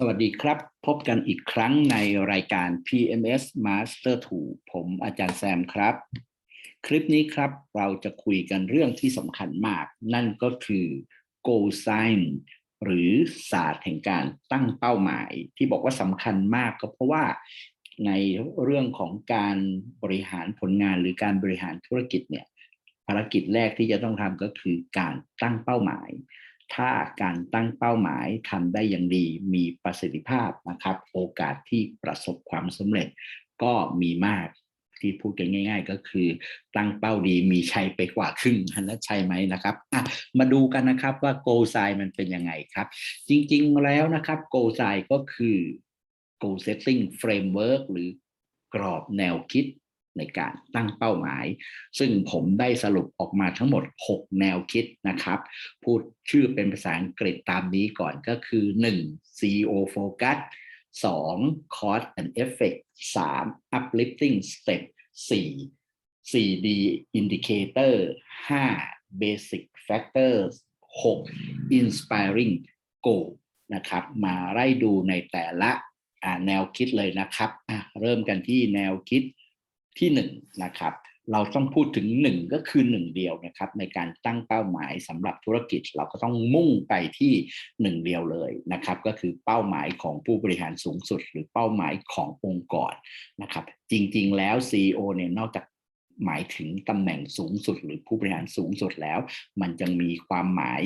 สวัสดีครับ พบกันอีกครั้งในรายการ PMS Master 2 ผมอาจารย์แซมครับ คลิปนี้ครับเราจะคุยกันเรื่องที่สำคัญมาก นั่นก็คือ goal sign หรือศาสตร์แห่งการตั้งเป้าหมาย ที่บอกว่าสำคัญมากก็เพราะว่าในเรื่องของการบริหารผลงานหรือการบริหารธุรกิจเนี่ยภารกิจแรกที่จะต้องทำก็คือการตั้งเป้าหมาย ถ้าการตั้งเป้าหมายทำได้อย่างดี มีประสิทธิภาพนะครับ โอกาสที่ประสบความสำเร็จก็มีมากที่พูดกันง่าย ๆ ก็คือ ตั้งเป้าดีมีชัยไปกว่าครึ่งนั้นใช่ไหมนะครับอะมาดูกันนะครับว่า goal sign มันเป็นยังไงครับ จริงๆแล้วนะครับ goal sign ก็คือ goal setting framework หรือกรอบแนวคิด ในการตั้งเป้าหมาย ซึ่งผมได้สรุปออกมาทั้งหมด 6 แนวคิดนะครับ พูดชื่อเป็นภาษาอังกฤษตามนี้ก่อนก็คือ 1. CEO focus 2. cost and effect 3. uplifting step 4. 4D indicator 5. basic factors 6. inspiring goal นะครับ มาไล่ดูในแต่ละแนวคิดเลยนะครับ เริ่มกันที่แนวคิด ที่หนึ่งนะครับเราต้องพูดถึงหนึ่งก็คือหนึ่งเดียวนะครับในการตั้งเป้าหมายสำหรับธุรกิจเราก็ต้องมุ่งไปที่หนึ่งเดียวเลยนะครับก็คือเป้าหมายของผู้บริหารสูงสุด หรือเป้าหมายขององค์กรนะครับจริงๆ แล้ว CEO เนี่ยนอกจากหมายถึงตำแหน่งสูงสุด หรือผู้บริหารสูงสุดแล้ว มันจะมีความหมาย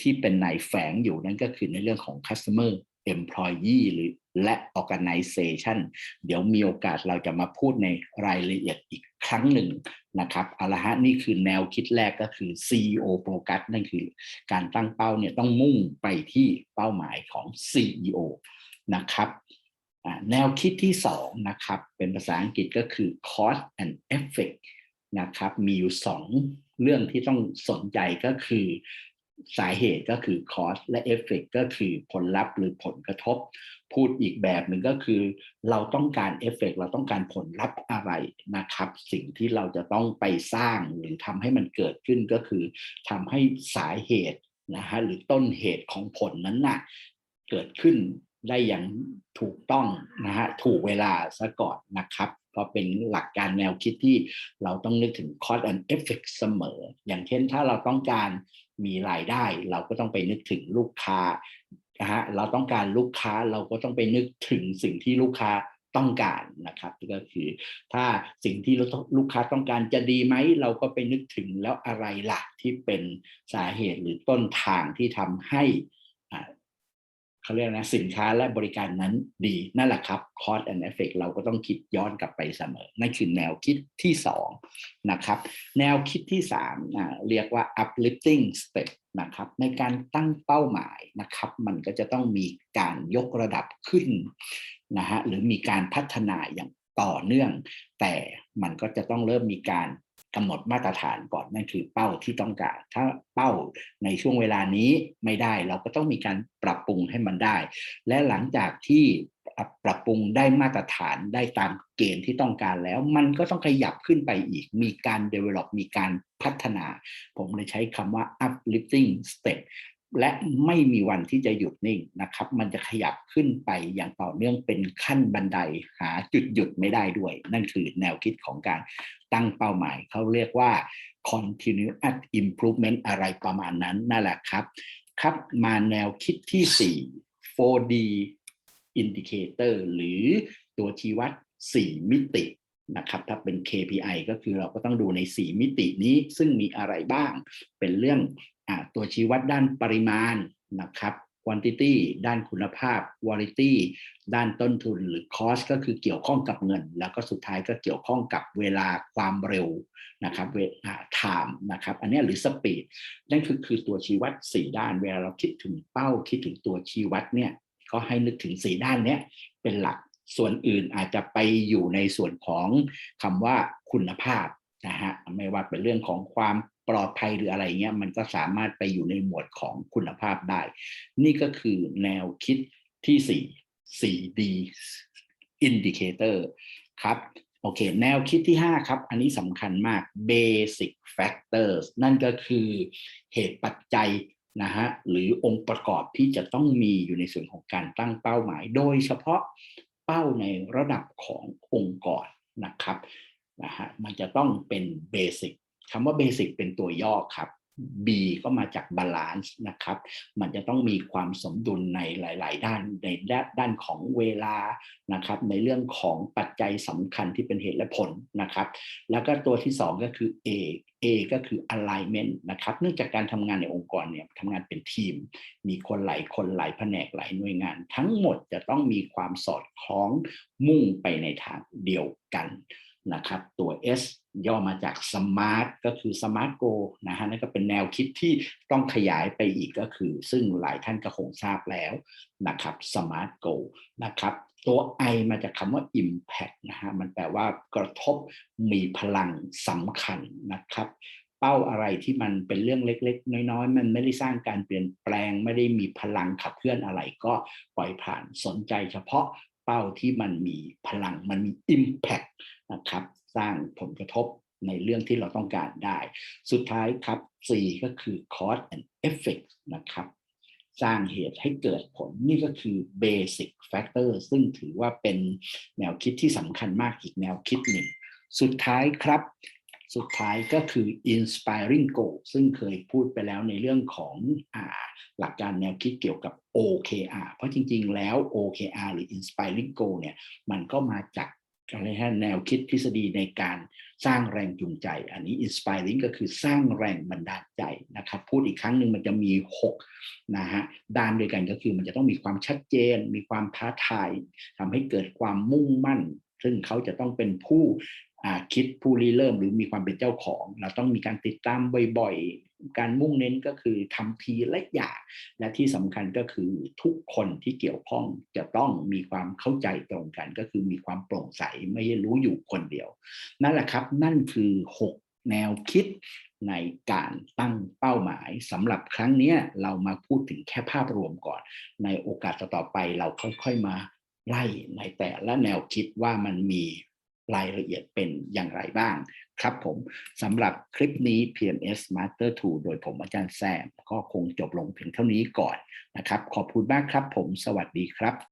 ที่เป็นในแฝงอยู่นั่นก็คือในเรื่องของ customer employee หรือและ organization เดี๋ยวมีโอกาสเราจะมาพูดในรายละเอียดอีกครั้งหนึ่งนะครับเอาละฮะนี่คือแนวคิดแรกก็คือ CEO focus นั่นคือการตั้งเป้าเนี่ยต้องมุ่งไปที่เป้าหมายของ CEO นะครับแนวคิดที่2นะครับเป็นภาษาอังกฤษก็คือ cost and effect นะครับมีอยู่2เรื่องที่ต้องสนใจก็คือ สาเหตุก็คือ cost และ effect ก็คือผลลัพธ์หรือผลกระทบ พูดอีกแบบหนึ่งก็คือ เราต้องการ effect เราต้องการผลลัพธ์อะไรนะครับ สิ่งที่เราจะต้องไปสร้างหรือทำให้มันเกิดขึ้นก็คือทำให้สาเหตุนะฮะหรือต้นเหตุของผลนั้นนะ่ะเกิดขึ้นได้อย่างถูกต้องนะฮะถูกเวลาซะก่อนนะครับ ก็เป็นหลักการแนวคิดที่เราต้องนึกถึง cost and effect เสมอ อย่างเช่นถ้าเราต้องการมีรายได้ เราก็ต้องไปนึกถึงลูกค้านะฮะเราต้องการลูกค้าเราก็ต้องไปนึกถึงสิ่งที่ลูกค้าต้องการนะครับก็คือถ้าสิ่งที่ลูกค้าต้องการจะดีไหม เราก็ไปนึกถึงแล้วอะไรล่ะที่เป็นสาเหตุหรือต้นทางที่ทำให้ เขาเรียกนะสินค้าและบริการนั้นดี นั่นแหละครับ cost and effect เราก็ต้องคิดย้อนกลับไปเสมอ นั่นคือแนวคิดที่2นะครับแนวคิดที่3นะเรียกว่า uplifting step นะครับในการตั้งเป้าหมายนะครับ มันก็จะต้องมีการยกระดับขึ้นนะฮะหรือมีการพัฒนาอย่างต่อเนื่อง แต่มันก็จะต้องเริ่มมีการ กำหนดมาตรฐานก่อนนั่นคือเป้าที่ต้องการ ถ้าเป้าในช่วงเวลานี้ไม่ได้เราก็ต้องมีการปรับปรุงให้มันได้ และหลังจากที่ปรับปรุงได้มาตรฐานได้ตามเกณฑ์ที่ต้องการแล้ว มันก็ต้องขยับขึ้นไปอีก มีการ develop มีการพัฒนา ผมเลยใช้คำว่า uplifting step และไม่มีวันที่จะหยุดนิ่งนะครับ มันจะขยับขึ้นไปอย่างต่อเนื่องเป็นขั้นบันไดหาจุดหยุดไม่ได้ด้วย นั่นคือแนวคิดของการตั้งเป้าหมาย เขาเรียกว่า continuous improvement อะไรประมาณนั้นนั่นแหละครับ ครับมาแนวคิดที่ 4 4D indicator หรือตัวชี้วัด 4 มิตินะครับถ้าเป็น KPI ก็คือเราก็ต้องดูใน 4 มิตินี้ซึ่งมีอะไรบ้าง เป็นเรื่อง ตัวชี้วัดด้านปริมาณนะครับ quantity ด้านคุณภาพ quality ด้านต้นทุนหรือ cost ก็คือเกี่ยวข้องกับเงิน แล้วก็สุดท้ายก็เกี่ยวข้องกับเวลาความเร็วนะครับเวลา time นะครับอันนี้หรือ speed นั่นคือคือตัวชี้วัด 4 ด้าน เวลาเราคิดถึงเป้าคิดถึงตัวชี้วัดเนี่ยก็ให้นึกถึง 4 ด้านนี้เป็นหลักส่วนอื่นอาจจะไปอยู่ในส่วนของคำว่าคุณภาพนะฮะไม่ว่าเป็นเรื่องของความ ปลอดภัยหรืออะไรเงี้ยมันก็สามารถไปอยู่ในหมวดของคุณภาพได้ นี่ก็คือแนวคิดที่ 4 4D indicator ครับโอเค แนวคิดที่ 5 ครับ อันนี้สำคัญมาก basic factors นั่นก็คือเหตุปัจจัยนะฮะหรือองค์ประกอบที่จะต้องมีอยู่ในส่วนของการตั้งเป้าหมาย โดยเฉพาะเป้าในระดับขององค์กรนะครับนะฮะมันจะต้องเป็นเบสิก คำว่าเบสิกเป็นตัวย่อครับ B ก็มาจากบาลานซ์นะครับ มันจะต้องมีความสมดุลในหลาย ๆ ด้านในด้านของเวลานะครับ ในเรื่องของปัจจัยสำคัญที่เป็นเหตุและผลนะครับ แล้วก็ตัวที่ 2 ก็คือ A A ก็คือ alignment นะครับ เนื่องจากการทำงานในองค์กรเนี่ยทำงานเป็นทีม มีคนหลายคนหลายแผนกหลายหน่วยงาน ทั้งหมดจะต้องมีความสอดคล้องมุ่งไปในทางเดียวกัน นะครับตัว S ย่อมาจาก Smart ก็คือ Smart Go นะฮะนั่นก็เป็นแนวคิดที่ต้องขยายไปอีกก็คือ ซึ่งหลายท่านก็คงทราบแล้วนะครับ Smart Go นะครับตัว I มาจากคำว่า Impact นะฮะมันแปลว่ากระทบมีพลังสำคัญนะครับเป้าอะไรที่มันเป็นเรื่องเล็ก ๆ น้อยๆ มันไม่ได้สร้างการเปลี่ยนแปลงไม่ได้มีพลังขับเคลื่อนอะไรก็ปล่อยผ่านสนใจเฉพาะเป้าที่มันมีพลังมันมี Impact นะครับ สร้างผลกระทบในเรื่องที่เราต้องการได้ สุดท้ายครับ C ก็คือ cause and effect นะครับ สร้างเหตุให้เกิดผลนี่ก็คือ basic factor ซึ่งถือว่าเป็นแนวคิดที่สำคัญมากอีกแนวคิดหนึ่ง สุดท้ายครับ สุดท้ายก็คือ inspiring goal ซึ่งเคยพูดไปแล้วในเรื่องของอหลักการแนวคิดเกี่ยวกับ OKR เพราะจริงๆ แล้ว OKR หรือ inspiring goal เนี่ย มันก็มาจาก อะไรฮะแนวคิดทฤษฎีในการสร้างแรงจูงใจ อันนี้ inspiring ก็คือสร้างแรงบันดาลใจนะครับ พูดอีกครั้งหนึ่งมันจะมี6นะฮะด้านด้วยกันก็คือมันจะต้องมีความชัดเจน มีความท้าทายทำให้เกิดความมุ่งมั่น ซึ่งเขาจะต้องเป็นผู้คิดผู้ริเริ่มหรือมีความเป็นเจ้าของ เราต้องมีการติดตามบ่อยการมุ่งเน้นก็คือทำทีละอย่างและที่สำคัญก็คือทุกคนที่เกี่ยวข้องจะต้องมีความเข้าใจตรงกัน ก็คือมีความโปร่งใสไม่ใช่รู้อยู่คนเดียว นั่นแหละครับนั่นคือ 6 แนวคิดในการตั้งเป้าหมายสำหรับครั้งนี้เรามาพูดถึงแค่ภาพรวมก่อน ในโอกาสต่อไปเราค่อยๆมาไล่ในแต่ละแนวคิดว่ามันมี รายละเอียดเป็นอย่างไรบ้าง ครับผมสำหรับคลิปนี้ PMS Master 2 โดยผมอาจารย์แซม ก็คงจบลงเพียงเท่านี้ก่อนนะครับ ขอบคุณมากครับผมสวัสดีครับ